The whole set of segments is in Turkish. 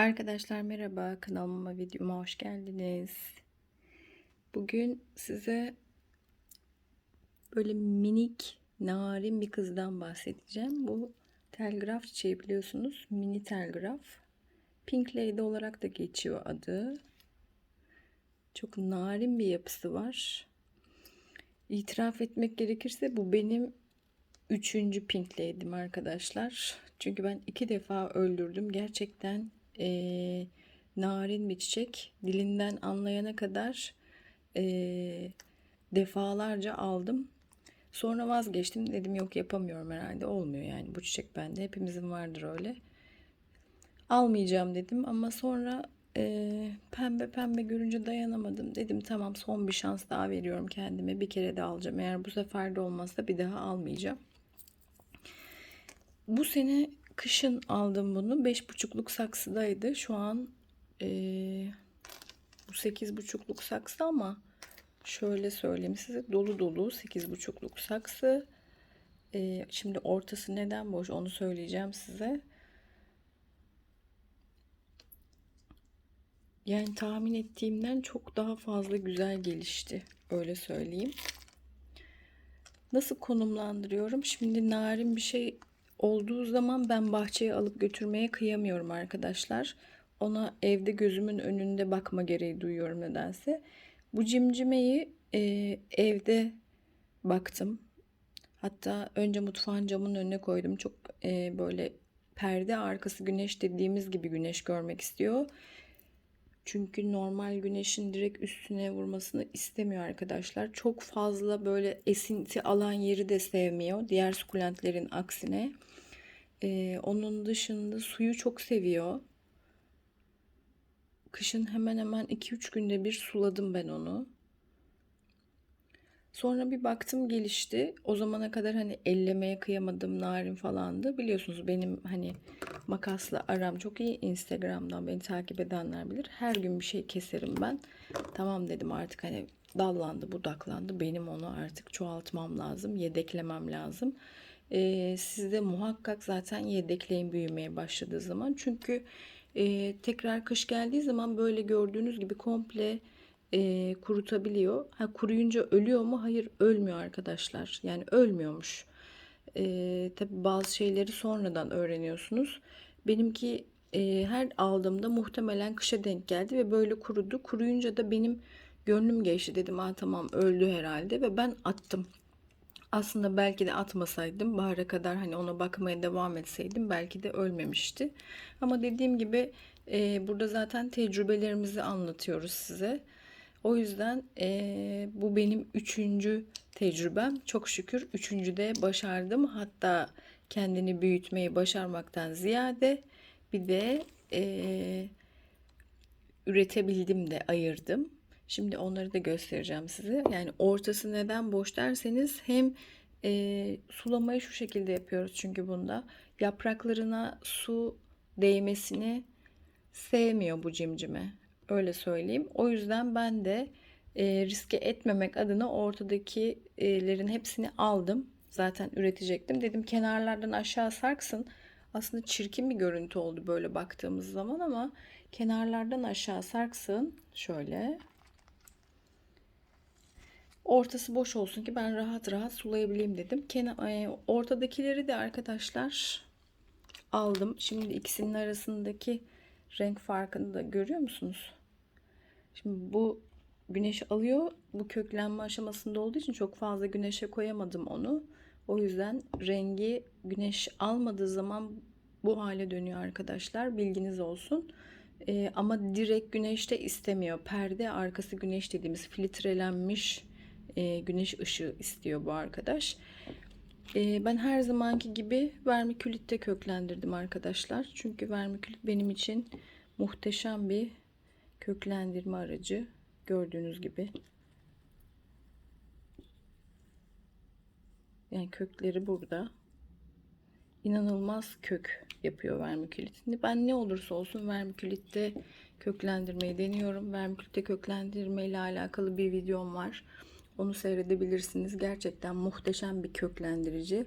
Arkadaşlar merhaba kanalıma videoma hoş geldiniz. Bugün size böyle minik narin bir kızdan bahsedeceğim. Bu telgraf çiçeği biliyorsunuz mini telgraf. Pink Lady olarak da geçiyor adı. Çok narin bir yapısı var. İtiraf etmek gerekirse bu benim üçüncü Pink Lady'm arkadaşlar. Çünkü ben iki defa öldürdüm. Gerçekten e, narin bir çiçek. Dilinden anlayana kadar e, defalarca aldım. Sonra vazgeçtim. Dedim yok yapamıyorum herhalde. Olmuyor yani bu çiçek bende. Hepimizin vardır öyle. Almayacağım dedim ama sonra e, pembe pembe görünce dayanamadım. Dedim tamam son bir şans daha veriyorum kendime. Bir kere de alacağım. Eğer bu sefer de olmazsa bir daha almayacağım. Bu sene kışın aldım bunu. Beş buçukluk saksıdaydı. Şu an e, bu sekiz buçukluk saksı ama şöyle söyleyeyim size dolu dolu sekiz buçukluk saksı. E, şimdi ortası neden boş onu söyleyeceğim size. Yani tahmin ettiğimden çok daha fazla güzel gelişti. Öyle söyleyeyim. Nasıl konumlandırıyorum? Şimdi narin bir şey olduğu zaman ben bahçeye alıp götürmeye kıyamıyorum arkadaşlar. Ona evde gözümün önünde bakma gereği duyuyorum nedense. Bu cimcimeyi e, evde baktım. Hatta önce mutfağın camının önüne koydum. Çok e, böyle perde arkası güneş dediğimiz gibi güneş görmek istiyor. Çünkü normal güneşin direkt üstüne vurmasını istemiyor arkadaşlar. Çok fazla böyle esinti alan yeri de sevmiyor. Diğer sukulentlerin aksine. Ee, onun dışında suyu çok seviyor. Kışın hemen hemen 2-3 günde bir suladım ben onu. Sonra bir baktım gelişti. O zamana kadar hani ellemeye kıyamadım narin falandı. Biliyorsunuz benim hani makasla aram çok iyi. Instagram'dan beni takip edenler bilir. Her gün bir şey keserim ben. Tamam dedim artık hani dallandı budaklandı. Benim onu artık çoğaltmam lazım. Yedeklemem lazım. Ee, siz de muhakkak zaten yedekleyin büyümeye başladığı zaman. Çünkü e, tekrar kış geldiği zaman böyle gördüğünüz gibi komple e, kurutabiliyor. Ha kuruyunca ölüyor mu? Hayır ölmüyor arkadaşlar. Yani ölmüyormuş. E, tabi bazı şeyleri sonradan öğreniyorsunuz. Benimki e, her aldığımda muhtemelen kışa denk geldi ve böyle kurudu. Kuruyunca da benim gönlüm geçti dedim. Ha tamam öldü herhalde ve ben attım. Aslında belki de atmasaydım bahara kadar hani ona bakmaya devam etseydim belki de ölmemişti. Ama dediğim gibi e, burada zaten tecrübelerimizi anlatıyoruz size. O yüzden e, bu benim üçüncü tecrübem. Çok şükür üçüncü de başardım. Hatta kendini büyütmeyi başarmaktan ziyade bir de e, üretebildim de ayırdım. Şimdi onları da göstereceğim size. Yani ortası neden boş derseniz hem e, sulamayı şu şekilde yapıyoruz çünkü bunda yapraklarına su değmesini sevmiyor bu cimcime. Öyle söyleyeyim. O yüzden ben de e, riske etmemek adına ortadakilerin hepsini aldım. Zaten üretecektim. Dedim kenarlardan aşağı sarksın. Aslında çirkin bir görüntü oldu böyle baktığımız zaman ama kenarlardan aşağı sarksın. Şöyle. Ortası boş olsun ki ben rahat rahat sulayabileyim dedim. Kenar, e, ortadakileri de arkadaşlar aldım. Şimdi ikisinin arasındaki renk farkını da görüyor musunuz? Şimdi bu güneş alıyor. Bu köklenme aşamasında olduğu için çok fazla güneşe koyamadım onu. O yüzden rengi güneş almadığı zaman bu hale dönüyor arkadaşlar. Bilginiz olsun. Ee, ama direkt güneşte istemiyor. Perde arkası güneş dediğimiz filtrelenmiş e, güneş ışığı istiyor bu arkadaş. E, ben her zamanki gibi vermikülitte köklendirdim arkadaşlar. Çünkü vermikülit benim için muhteşem bir köklendirme aracı. Gördüğünüz gibi. Yani kökleri burada. İnanılmaz kök yapıyor vermikülitini. Ben ne olursa olsun vermikülitte köklendirmeyi deniyorum. Vermikülitte köklendirme ile alakalı bir videom var. Onu seyredebilirsiniz. Gerçekten muhteşem bir köklendirici.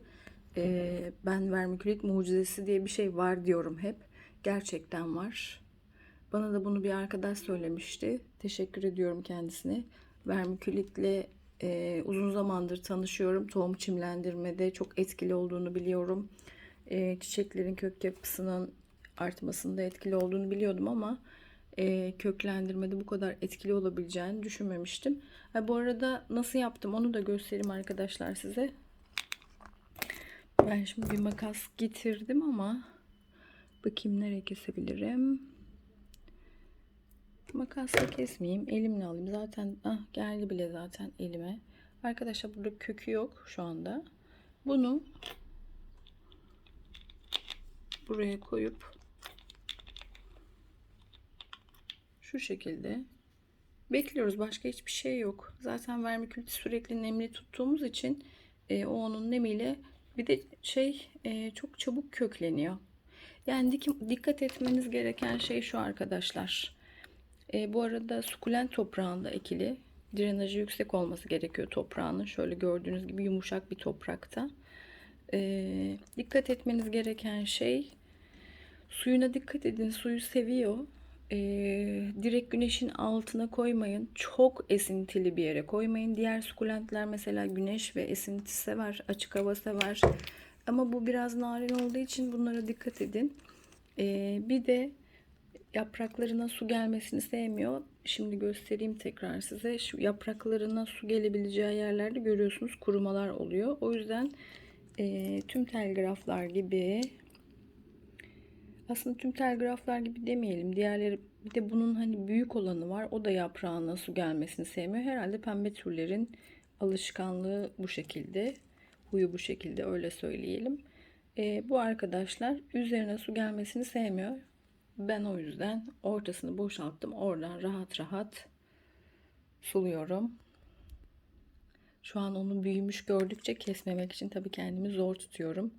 Ee, ben vermikülit mucizesi diye bir şey var diyorum hep. Gerçekten var. Bana da bunu bir arkadaş söylemişti. Teşekkür ediyorum kendisine. Vermikülitle e, uzun zamandır tanışıyorum. Tohum çimlendirmede çok etkili olduğunu biliyorum. E, çiçeklerin kök yapısının artmasında etkili olduğunu biliyordum ama e, köklendirmede bu kadar etkili olabileceğini düşünmemiştim. Ha, bu arada nasıl yaptım onu da göstereyim arkadaşlar size. Ben şimdi bir makas getirdim ama bakayım nereye kesebilirim. Makasla kesmeyeyim. Elimle alayım. Zaten ah, geldi bile zaten elime. Arkadaşlar burada kökü yok şu anda. Bunu buraya koyup şu şekilde bekliyoruz. Başka hiçbir şey yok. Zaten vermikülitü sürekli nemli tuttuğumuz için e, o onun nemiyle bir de şey e, çok çabuk kökleniyor. Yani dik- dikkat etmeniz gereken şey şu arkadaşlar. E, bu arada sukulent toprağında ekili. Drenajı yüksek olması gerekiyor toprağının. Şöyle gördüğünüz gibi yumuşak bir toprakta. E, dikkat etmeniz gereken şey suyuna dikkat edin. Suyu seviyor. E, direkt güneşin altına koymayın. Çok esintili bir yere koymayın. Diğer sukulentler mesela güneş ve esinti sever. Açık hava sever. Ama bu biraz narin olduğu için bunlara dikkat edin. E, bir de yapraklarına su gelmesini sevmiyor. Şimdi göstereyim tekrar size. Şu yapraklarına su gelebileceği yerlerde görüyorsunuz kurumalar oluyor. O yüzden e, tüm telgraflar gibi aslında tüm telgraflar gibi demeyelim. Diğerleri bir de bunun hani büyük olanı var. O da yaprağına su gelmesini sevmiyor. Herhalde pembe türlerin alışkanlığı bu şekilde. Huyu bu şekilde öyle söyleyelim. E, bu arkadaşlar üzerine su gelmesini sevmiyor. Ben o yüzden ortasını boşalttım. Oradan rahat rahat suluyorum. Şu an onu büyümüş gördükçe kesmemek için tabii kendimi zor tutuyorum.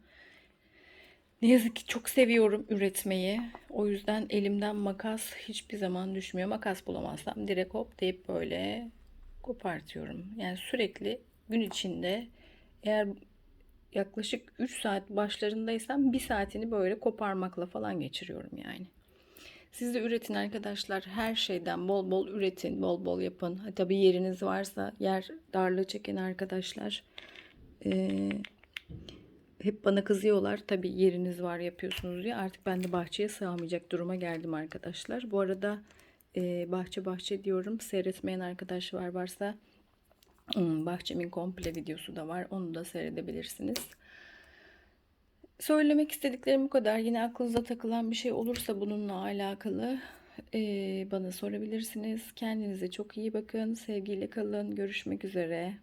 Ne yazık ki çok seviyorum üretmeyi. O yüzden elimden makas hiçbir zaman düşmüyor. Makas bulamazsam direkt hop deyip böyle kopartıyorum. Yani sürekli gün içinde eğer yaklaşık 3 saat başlarındaysam bir saatini böyle koparmakla falan geçiriyorum yani. Siz de üretin arkadaşlar. Her şeyden bol bol üretin, bol bol yapın. Ha, tabii yeriniz varsa yer darlığı çeken arkadaşlar. Ee, hep bana kızıyorlar. Tabii yeriniz var yapıyorsunuz diye. Artık ben de bahçeye sığamayacak duruma geldim arkadaşlar. Bu arada e, bahçe bahçe diyorum. Seyretmeyen arkadaş var varsa hmm, bahçemin komple videosu da var. Onu da seyredebilirsiniz. Söylemek istediklerim bu kadar. Yine aklınıza takılan bir şey olursa bununla alakalı bana sorabilirsiniz. Kendinize çok iyi bakın. Sevgiyle kalın. Görüşmek üzere.